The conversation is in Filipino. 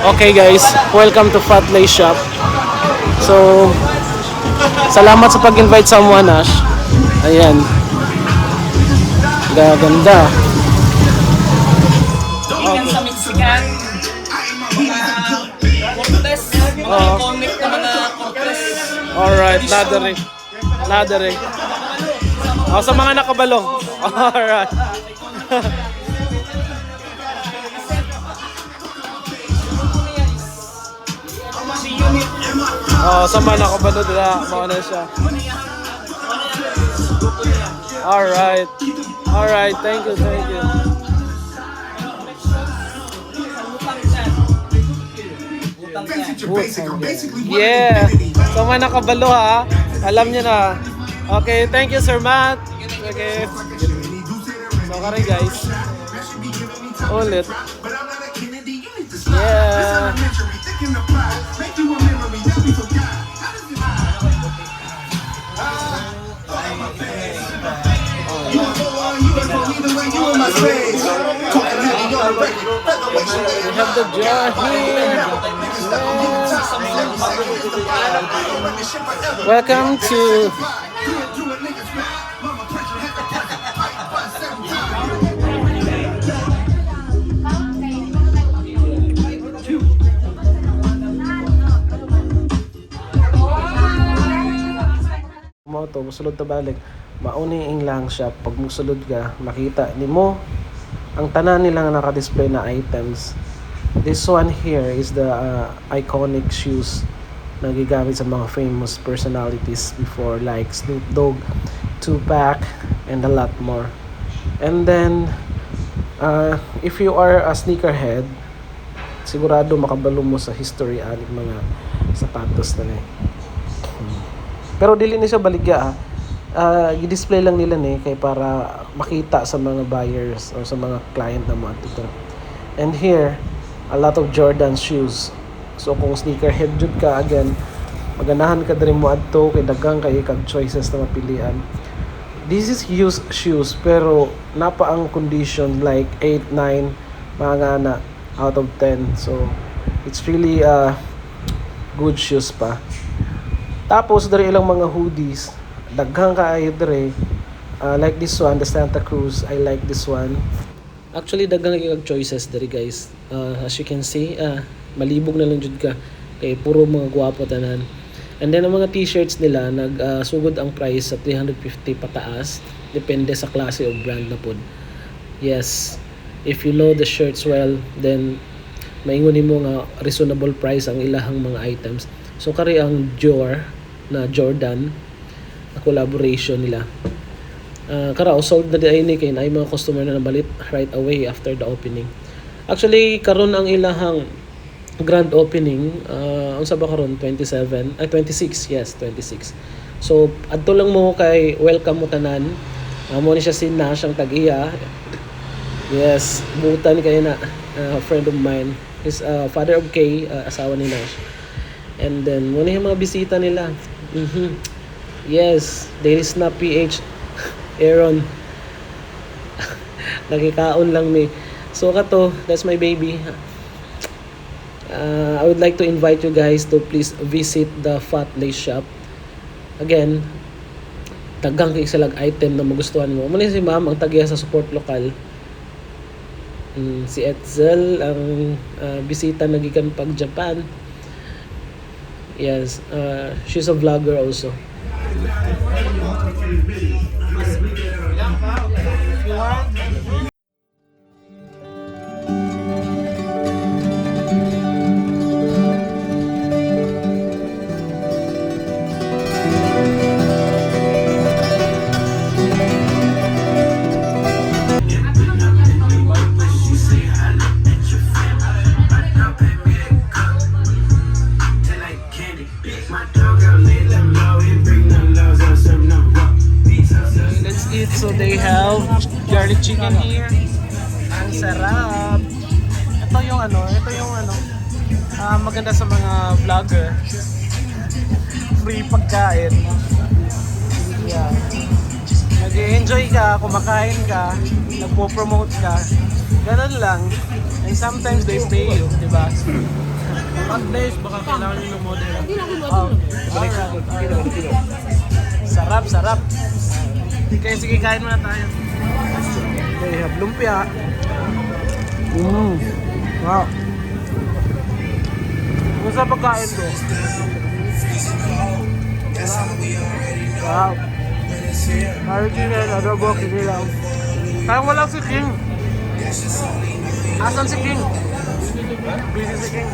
Okay guys, welcome to Fat Lay Shop. So, salamat sa pag-invite sa Ash. Ayan. Gaganda. Tingnan sa Mexican. Mga Cortez. Mga Oo. iconic na mga Cortez. Alright, ladder Ladder Oh, sa mga nakabalo. Alright. Oh, sa mga nakabalo dila, mao na siya. Alright. Alright, thank you, thank you. Basically one Yeah. So mga nakabalo ha. Alam niyo na. Okay, thank you Sir Matt. Okay. So kare guys. Ulit. But space. Talking heavy on the record. Featherweight, you have the jar here. Welcome to mo to musulod ta balik mauni ing lang siya pag musulod ka makita nimo ang tanan nila nga naka-display na items this one here is the uh, iconic shoes na gigamit sa mga famous personalities before like Snoop Dogg, Tupac, and a lot more. And then, uh, if you are a sneakerhead, sigurado makabalo mo sa history ani mga sapatos na ni. Pero dili ni siya baligya ah. Ah, i-display lang nila ni kay para makita sa mga buyers or sa mga client na mo dito. And here, a lot of Jordan shoes. So kung sneakerhead jud ka again, maganahan ka diri mo adto kay daghang kay kag choices na mapilian. This is used shoes pero napa ang condition like 8, 9 mga na out of 10. So it's really uh, good shoes pa. Tapos diri ilang mga hoodies, daghang kaayo diri. Uh, like this one, the Santa Cruz. I like this one. Actually daghang kay choices diri guys. Uh, as you can see, uh, malibog na lang jud ka kay puro mga gwapo tanan. And then ang mga t-shirts nila nagsugod ang price sa 350 pataas depende sa klase o brand na pod. Yes. If you know the shirts well, then maingon nimo nga reasonable price ang ilahang mga items. So kari ang Dior na Jordan collaboration nila. Uh, kara sold na di ni kay naay mga customer na nabalit right away after the opening. Actually karon ang ilahang grand opening uh, unsa ba karon? 27 ay 26 yes 26 so adto lang mo kay welcome mo tanan amo ni siya si Nash ang tag-iya. Yes butan kay na uh, friend of mine. Is uh, father of Kay uh, asawa ni Nash and then mo ni yung mga bisita nila. Mhm yes Daily Snap PH Aaron nakikaon lang ni so kato that's my baby uh, I would like to invite you guys to please visit the Fat Lay Shop. Again, tagang kay salag item na magustuhan mo. Muna si ma'am ang tagiya sa support lokal. Mm, si Etzel ang uh, bisita na gikan pag Japan. Yes, uh, she's a vlogger also. You want? Garlic chicken here. Ang sarap. Ito yung ano, ito yung ano, ah, maganda sa mga vlogger. Free pagkain. Yeah. Nag-enjoy ka, kumakain ka, nagpo-promote ka. Ganun lang. And sometimes they pay you, di ba? days, baka kailangan nyo ng model. Hindi. Kilo, kilo. Sarap, sarap. Okay, sige, kain muna tayo. Okay, have lumpia. Mmm. Wow. Ano sa pagkain ko? Wow. Chicken, adobo, kinilaw. Parang walang si King. Asan si King? Busy si King.